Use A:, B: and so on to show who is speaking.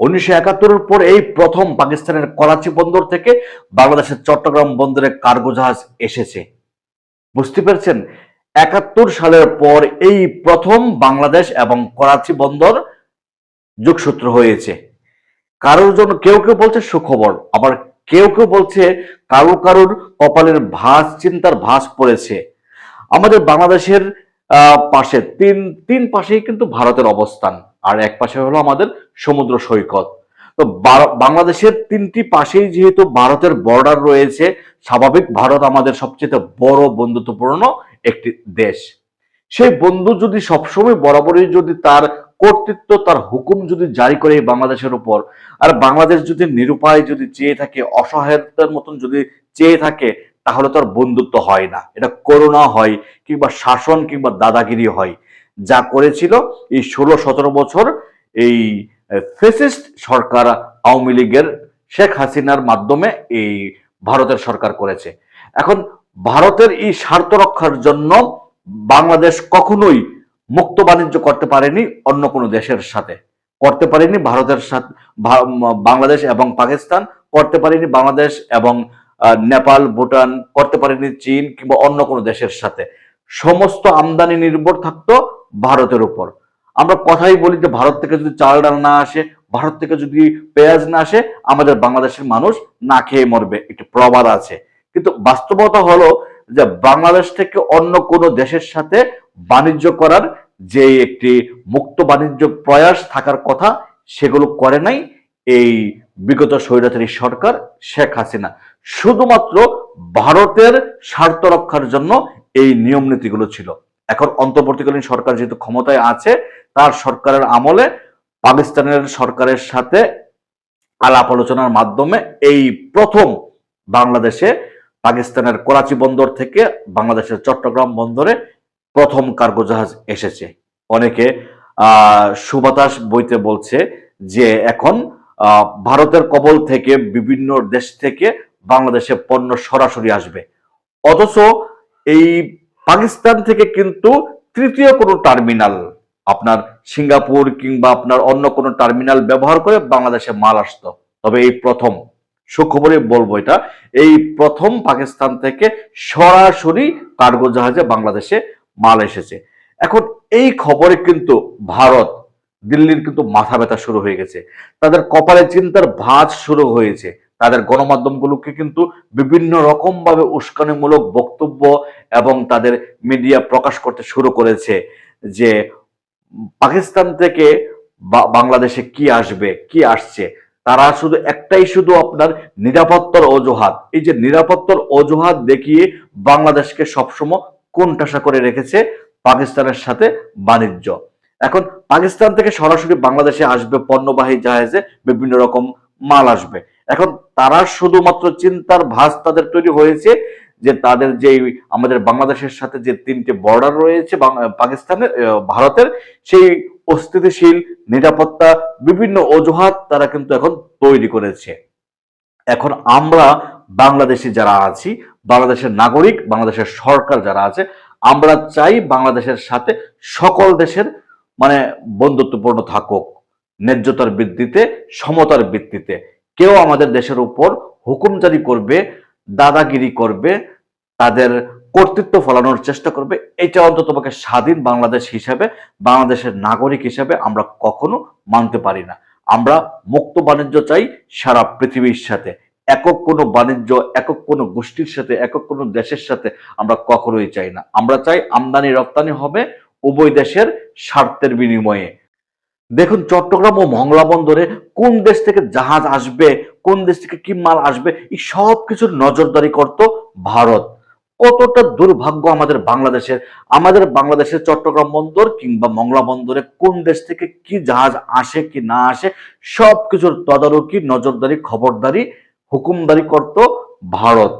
A: উনিশশো একাত্তরের পর এই প্রথম পাকিস্তানের করাচি বন্দর থেকে বাংলাদেশের চট্টগ্রাম বন্দরে কার্গো জাহাজ এসেছে। বুঝতে পেরেছেন? একাত্তর সালের পর এই প্রথম বাংলাদেশ এবং করাচি বন্দর যোগসূত্র হয়েছে। কারোর জন্য কেউ কেউ বলছে সুখবর, আবার কেউ কেউ বলছে কারও কারোর কপালের ভাঁজ, চিন্তার ভাঁজ পড়েছে। আমাদের বাংলাদেশের পাশে, তিন তিন পাশেই কিন্তু ভারতের অবস্থান, আর এক পাশে হলো আমাদের সমুদ্র সৈকত। তো বাংলাদেশের তিনটি পাশেই যেহেতু ভারতের বর্ডার রয়েছে, স্বাভাবিক ভারত আমাদের সবচেয়ে বড় বন্ধুত্বপূর্ণ একটি দেশ। সেই বন্ধু যদি সবসময় বরাবরই যদি তার কর্তৃত্ব, তার হুকুম যদি জারি করে বাংলাদেশের উপর, আর বাংলাদেশ যদি নিরুপায় যদি চেয়ে থাকে, অসহায়তার মতন যদি চেয়ে থাকে তাহলে তো আর বন্ধুত্ব হয় না। এটা করোনা হয় কিংবা শাসন কিংবা দাদাগিরি হয়। যা করেছিল এই ষোলো সতেরো বছর এই ফেসিস্ট সরকার আওয়ামী লীগের শেখ হাসিনার মাধ্যমে এই ভারতের সরকার করেছে। এখন ভারতের এই স্বার্থ রক্ষার জন্য বাংলাদেশ কখনোই মুক্ত বাণিজ্য করতে পারেনি অন্য কোনো দেশের সাথে। করতে পারেনি ভারতের সাথে বাংলাদেশ এবং পাকিস্তান। করতে পারেনি বাংলাদেশ এবং নেপাল, ভুটান, করতে পারেনি চীন কিংবা অন্য কোনো দেশের সাথে। সমস্ত আমদানি নির্ভর থাকতো ভারতের উপর। আমরা কথাই বলি যে ভারত থেকে যদি চাল ডাল না আসে, ভারত থেকে যদি পেঁয়াজ না আসে, আমাদের বাংলাদেশের মানুষ না খেয়ে মরবে। একটি প্রবাদ আছে। কিন্তু বাস্তবতা হলো যে বাংলাদেশ থেকে অন্য কোনো দেশের সাথে বাণিজ্য করার যে একটি মুক্ত বাণিজ্য প্রয়াস থাকার কথা সেগুলো করে নাই। এই বিগত স্বৈরাচারী সরকার শেখ হাসিনা। শুধুমাত্র ভারতের স্বার্থ রক্ষার জন্য এই নিয়ম নীতিগুলো ছিল। এখন অন্তর্বর্তীকালীন সরকার যেহেতু ক্ষমতায় আছে, তার সরকারের আমলে পাকিস্তানের সরকারের সাথে আলাপ আলোচনার মাধ্যমে এই প্রথম বাংলাদেশে পাকিস্তানের করাচি বন্দর থেকে বাংলাদেশের চট্টগ্রাম বন্দরে প্রথম কার্গো জাহাজ এসেছে। অনেকে, আহ, সুবাতাস বইতে বলছে যে এখন ভারতের কবল থেকে বিভিন্ন দেশ থেকে বাংলাদেশে পণ্য সরাসরি আসবে। অথচ এই পাকিস্তান থেকে কিন্তু তৃতীয় কোনো টার্মিনাল, আপনার সিঙ্গাপুর কিংবা আপনার অন্য কোনো টার্মিনাল ব্যবহার করে বাংলাদেশে মাল আসতো। তবে এই প্রথম, সুখবরে বলব এটা, এই প্রথম পাকিস্তান থেকে সরাসরি কার্গো জাহাজে বাংলাদেশে মাল এসেছে। এখন এই খবরে কিন্তু ভারত দিল্লির কিন্তু মাথা ব্যথা শুরু হয়ে গেছে। তাদের কপালে চিন্তার ভাঁজ শুরু হয়েছে। তাদের গণমাধ্যমগুলোকে কিন্তু বিভিন্ন রকম ভাবে উস্কানিমূলক বক্তব্য এবং তাদের মিডিয়া প্রকাশ করতে শুরু করেছে যে, পাকিস্তান থেকে বাংলাদেশে কি আসবে, কি আসছে? তারা শুধু একটাই শুধু আপনার নিরাপত্তার অজুহাত। এই যে নিরাপত্তার অজুহাত দেখিয়ে বাংলাদেশকে সবসময় কোণঠাসা করে রেখেছে পাকিস্তানের সাথে বাণিজ্য। এখন পাকিস্তান থেকে সরাসরি বাংলাদেশে আসবে পণ্যবাহী জাহাজে বিভিন্ন রকম মাল আসবে। এখন তারা শুধুমাত্র চিন্তার ভাস তাদের তৈরি হয়েছে যে তাদের যে আমাদের বাংলাদেশের সাথে যে তিনটে বর্ডার রয়েছে পাকিস্তানের ভারতের, সেই অস্থিতিশীল, নিরাপত্তা, বিভিন্ন অজুহাত তারা কিন্তু এখন তৈরি করেছে। এখন আমরা বাংলাদেশে যারা আছি, বাংলাদেশের নাগরিক, বাংলাদেশের সরকার যারা আছে, আমরা চাই বাংলাদেশের সাথে সকল দেশের মানে বন্ধুত্বপূর্ণ থাকুক, ন্যায্যতার ভিত্তিতে সমতার ভিত্তিতে কেউ আমাদের দেশের উপর হুকুম জারি করবে, দাদাগিরি করবে, তাদের কর্তৃত্ব ফলানোর চেষ্টা করবে, এটা অন্তত স্বাধীন বাংলাদেশ হিসাবে, বাংলাদেশের নাগরিক হিসাবে আমরা কখনো মানতে পারি না। আমরা মুক্ত বাণিজ্য চাই সারা পৃথিবীর সাথে। একক কোনো বাণিজ্য, একক কোনো গোষ্ঠীর সাথে, একক কোনো দেশের সাথে আমরা কখনোই চাই না। আমরা চাই আমদানি রপ্তানি হবে, উভয় দেশের স্বার্থের বিনিময়ে। দেখুন, চট্টগ্রাম ও মংলা বন্দরে কোন দেশ থেকে জাহাজ আসবে, কোন দেশ থেকে কি মাল আসবে, এই সব কিছুর নজরদারি করত ভারত। কতটা দুর্ভাগ্য আমাদের বাংলাদেশের আমাদের বাংলাদেশের চট্টগ্রাম বন্দর কিংবা মংলা বন্দরে কোন দেশ থেকে কি জাহাজ আসে কি না আসে, সব কিছুর তদারকি, নজরদারি, খবরদারি, হুকুমদারি করত ভারত।